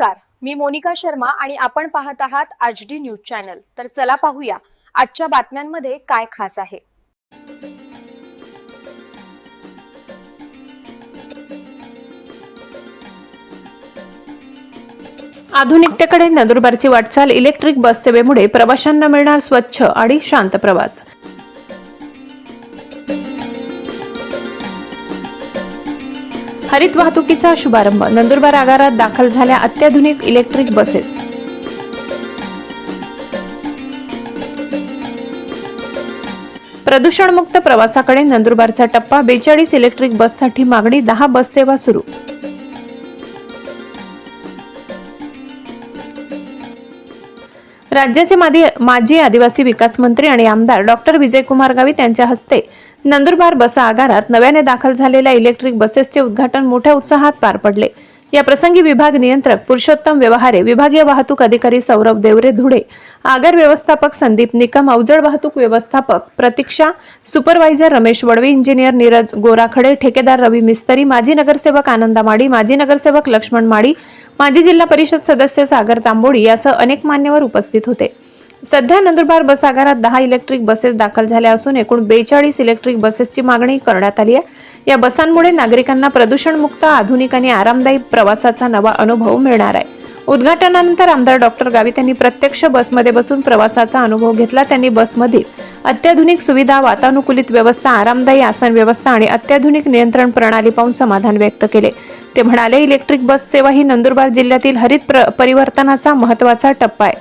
नमस्कार. मी मोनिका शर्मा आणि आपण पाहत आहात आज डी न्यूज चॅनल. तर चला पाहूया आजच्या बातम्यांमध्ये काय खास आहे. आधुनिकतेकडे नंदुरबारची वाटचाल इलेक्ट्रिक बस सेवेमुळे प्रवाशांना मिळणार स्वच्छ आणि शांत प्रवास. हरित वाहतुकीचा शुभारंभ. नंदुरबार आगारात दाखल झाल्या अत्याधुनिक इलेक्ट्रिक बसेस. प्रदूषणमुक्त प्रवासाकडे नंदुरबारचा टप्पा बेचाळीस इलेक्ट्रिक बससाठी मागणी दहा बस सेवा सुरू. राज्याचे माजी माजी आदिवासी विकास मंत्री आणि आमदार डॉक्टर विजयकुमार गावित यांच्या हस्ते नंदुरबार बस आगारात नव्याने दाखल झालेल्या इलेक्ट्रिक बसेसचे उद्घाटन मोठ्या उत्साहात पार पडले. या प्रसंगी विभाग नियंत्रक पुरुषोत्तम व्यवहारे विभागीय वाहतूक अधिकारी सौरभ देवरे धुळे आगार व्यवस्थापक संदीप निकम अवजड वाहतूक व्यवस्थापक प्रतीक्षा सुपरवायझर रमेश वडवे इंजिनियर नीरज गोराखडे ठेकेदार रवी मिस्तरी माजी नगरसेवक आनंदा माडी माजी नगरसेवक लक्ष्मण माडी माजी जिल्हा परिषद सदस्य सागर तांबोडी यासह अनेक मान्यवर उपस्थित होते. सध्या नंदुरबार बस आगारात दहा इलेक्ट्रिक बसेस दाखल झाल्या असून एकूण बेचाळीस इलेक्ट्रिक बसेसची मागणी करण्यात आली आहे. या बसांमुळे नागरिकांना प्रदूषणमुक्त आधुनिक आणि आरामदायी प्रवासाचा नवा अनुभव मिळणार आहे. उद्घाटनानंतर आमदार डॉक्टर गावित यांनी प्रत्यक्ष बसमध्ये बसून प्रवासाचा अनुभव घेतला. त्यांनी बसमधील अत्याधुनिक सुविधा वातानुकूलित व्यवस्था आरामदायी आसन व्यवस्था आणि अत्याधुनिक नियंत्रण प्रणाली पाहून समाधान व्यक्त केले. ते म्हणाले इलेक्ट्रिक बस सेवा ही नंदुरबार जिल्ह्यातील हरित प्र- परिवर्तनाचा महत्त्वाचा टप्पा आहे.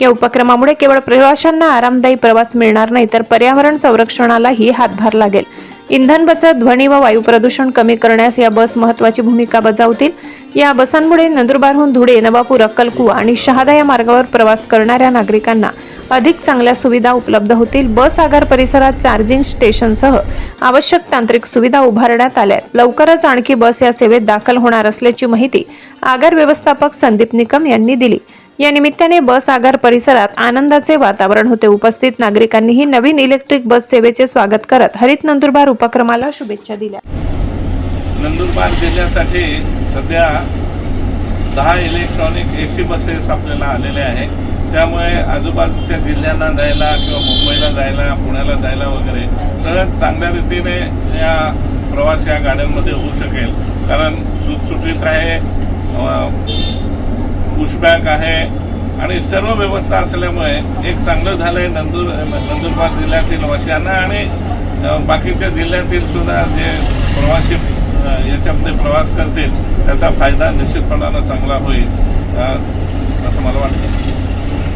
या उपक्रमामुळे केवळ प्रवाशांना आरामदायी प्रवास मिळणार नाही तर पर्यावरण संरक्षणालाही हातभार लागेल. इंधन बचत ध्वनी व वायू प्रदूषण कमी करण्यास या बस महत्वाची भूमिका बजावतील. या बसांमुळे नंदुरबारहून धुळे नवापूर अक्कलकुवा आणि शहादा या मार्गावर प्रवास करणाऱ्या नागरिकांना अधिक चांगल्या सुविधा उपलब्ध होतील. बस आगार परिसरात चार्जिंग स्टेशनसह आवश्यक तांत्रिक सुविधा उभारण्यात आल्या आहेत. लवकरच आणखी बस या सेवेत दाखल होणार असल्याची माहिती आगार व्यवस्थापक संदीप निकम यांनी दिली. या निमित्ताने बस आगार परिसरात आनंदाचे वातावरण होते. उपस्थित नागरिकांनीही नवीन इलेक्ट्रिक बस सेवेचे स्वागत करत हरित नंदुरबार उपक्रमाला शुभेच्छा दिल्या. नंदुरबार जिल्ह्यासाठी सध्या दहा इलेक्ट्रॉनिक ए सी बसेस आपल्याला आलेल्या आहे त्यामुळे आजूबाजूच्या जिल्ह्यांना जायला किंवा मुंबईला जायला पुण्याला जायला वगैरे सहज चांगल्या रीतीने या प्रवास या गाड्यांमध्ये होऊ शकेल. कारण सुटसुटीत आहे पुशबॅक आहे. आणि सर्व व्यवस्था असल्यामुळे एक चांगलं झालं आहे नंदुर नंदुरबार जिल्ह्यातील वासियांना आणि बाकीच्या जिल्ह्यातील सुद्धा जे प्रवासी याच्यामध्ये प्रवास करतील त्याचा फायदा निश्चितपणानं चांगला होईल. असं मला वाटतं.